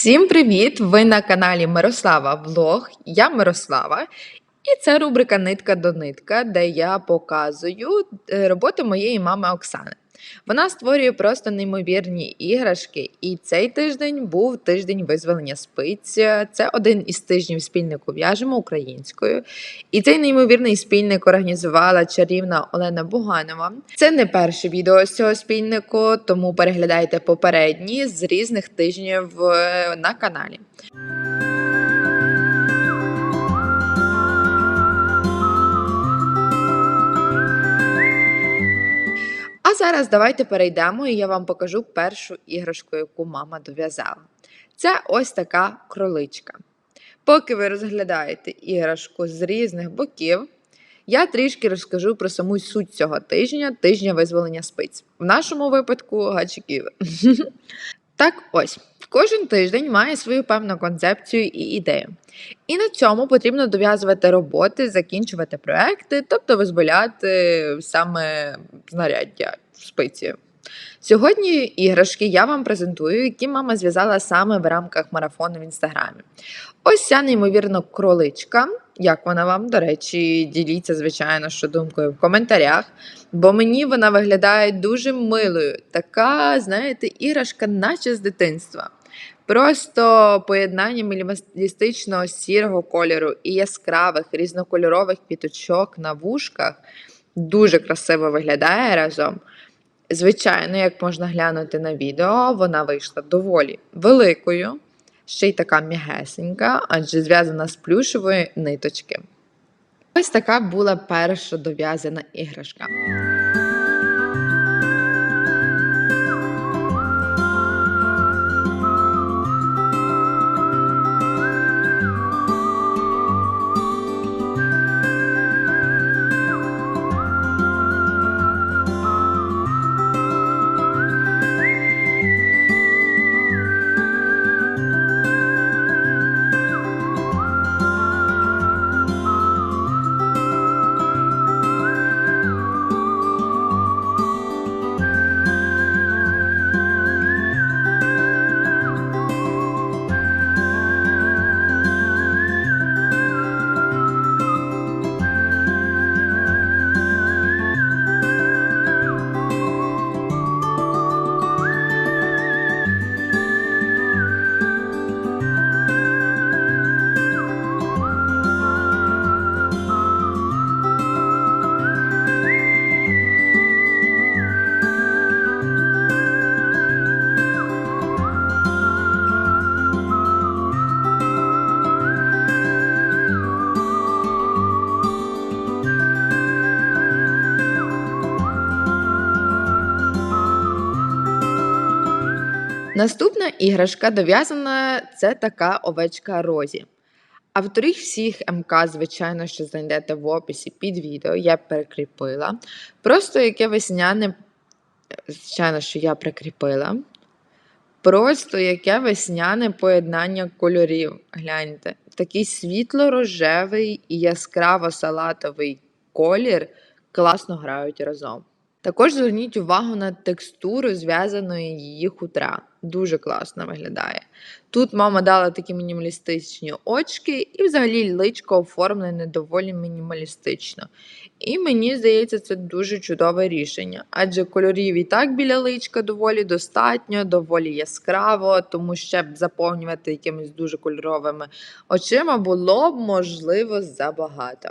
Всім привіт! Ви на каналі Мирослава Влог. Я Мирослава, і це рубрика Нитка до нитка, де я показую е, роботу моєї мами Оксани. Вона створює просто неймовірні іграшки, і цей тиждень був тиждень визволення спиць. Це один із тижнів спільнику в'яжемо українською. І цей неймовірний спільник організувала чарівна Олена Буганова. Це не перше відео з цього спільнику, тому переглядайте попередні з різних тижнів е, на каналі. Зараз давайте перейдемо, і я вам покажу першу іграшку, яку мама дов'язала. Це ось така кроличка. Поки ви розглядаєте іграшку з різних боків, я трішки розкажу про саму суть цього тижня, тижня визволення спиць. В нашому випадку гачиків. Так ось, кожен тиждень має свою певну концепцію і ідею. І на цьому потрібно дов'язувати роботи, закінчувати проекти, тобто визволяти саме знаряддя спиці. Сьогодні іграшки я вам презентую, які мама зв'язала саме в рамках марафону в інстаграмі. Ось ця неймовірно кроличка. Як вона вам, до речі, діліться, звичайно, що думкою в коментарях, бо мені вона виглядає дуже милою. Така, знаєте, іграшка, наче з дитинства. Просто поєднання мінімалістичного сірого кольору і яскравих різнокольорових піточок на вушках дуже красиво виглядає разом. Звичайно, як можна глянути на відео, вона вийшла доволі великою, ще й така м'ягесенька, адже зв'язана з плюшевої ниточки. Ось така була перша дов'язана іграшка. Наступна іграшка дов'язана це така овечка Розі. Авторів всіх МК, звичайно, що знайдете в описі під відео, я перекріпила. Просто яке весняне, звичайно, що я прикріпила. Просто яке весняне поєднання кольорів. Гляньте, такий світло-рожевий і яскраво-салатовий колір класно грають разом. Також зверніть увагу на текстуру зв'язаної її хутра. Дуже класно виглядає. Тут мама дала такі мінімалістичні очки, і взагалі личко оформлене доволі мінімалістично. І мені здається, це дуже чудове рішення, адже кольорів і так біля личка доволі достатньо, доволі яскраво, тому ще б заповнювати якимись дуже кольоровими очима було б можливо забагато.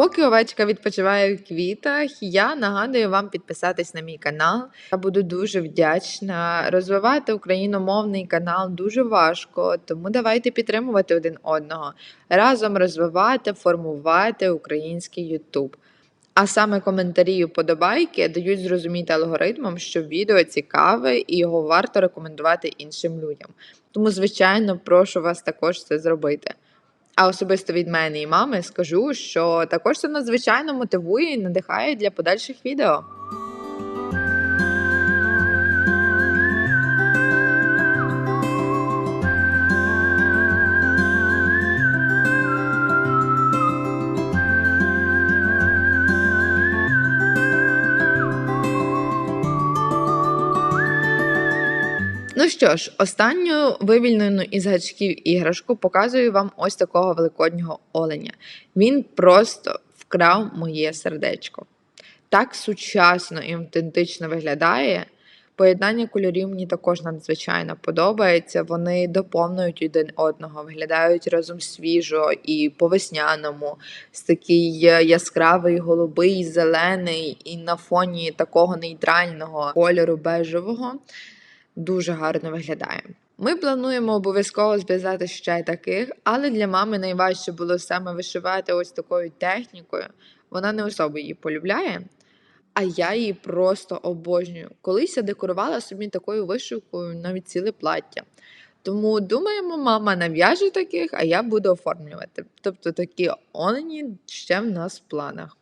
Поки овечка відпочиває в квітах, я нагадую вам підписатись на мій канал. Я буду дуже вдячна. Розвивати україномовний канал дуже важко, тому давайте підтримувати один одного, разом розвивати, формувати український Ютуб. А саме коментарі і вподобайки дають зрозуміти алгоритмам, що відео цікаве і його варто рекомендувати іншим людям. Тому, звичайно, прошу вас також це зробити. А особисто від мене і мами скажу, що також це надзвичайно мотивує і надихає для подальших відео. Що ж, останню вивільнену із гачків іграшку показую вам ось такого великоднього оленя. Він просто вкрав моє сердечко. Так сучасно і автентично виглядає. Поєднання кольорів мені також надзвичайно подобається. Вони доповнюють один одного, виглядають разом свіжо і по-весняному, з такий е, яскравий, голубий, зелений, і на фоні такого нейтрального кольору бежевого дуже гарно виглядає. Ми плануємо обов'язково зв'язати ще таких, але для мами найважче було саме вишивати ось такою технікою. Вона не особо її полюбляє, а я її просто обожнюю. Колись я декорувала собі такою вишивкою навіть ціле плаття. Тому думаємо, мама нав'яже таких, а я буду оформлювати. Тобто такі олені ще в нас в планах.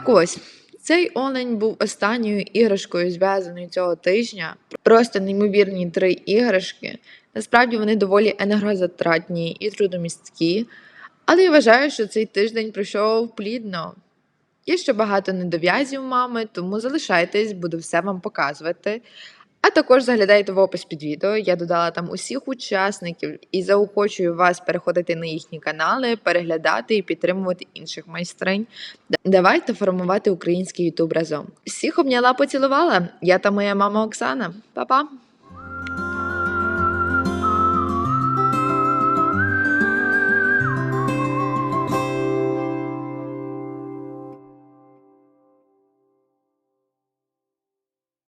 Так ось, цей олень був останньою іграшкою, зв'язаною цього тижня. Просто неймовірні три іграшки. Насправді вони доволі енергозатратні і трудомісткі, але я вважаю, що цей тиждень пройшов плідно. Є ще багато недов'язів мами, тому залишайтесь, буду все вам показувати. А також заглядайте в опис під відео. Я додала там усіх учасників і заохочую вас переходити на їхні канали, переглядати і підтримувати інших майстринь. Давайте формувати український ютуб разом. Всіх обняла, поцілувала. Я та моя мама Оксана. Па-па!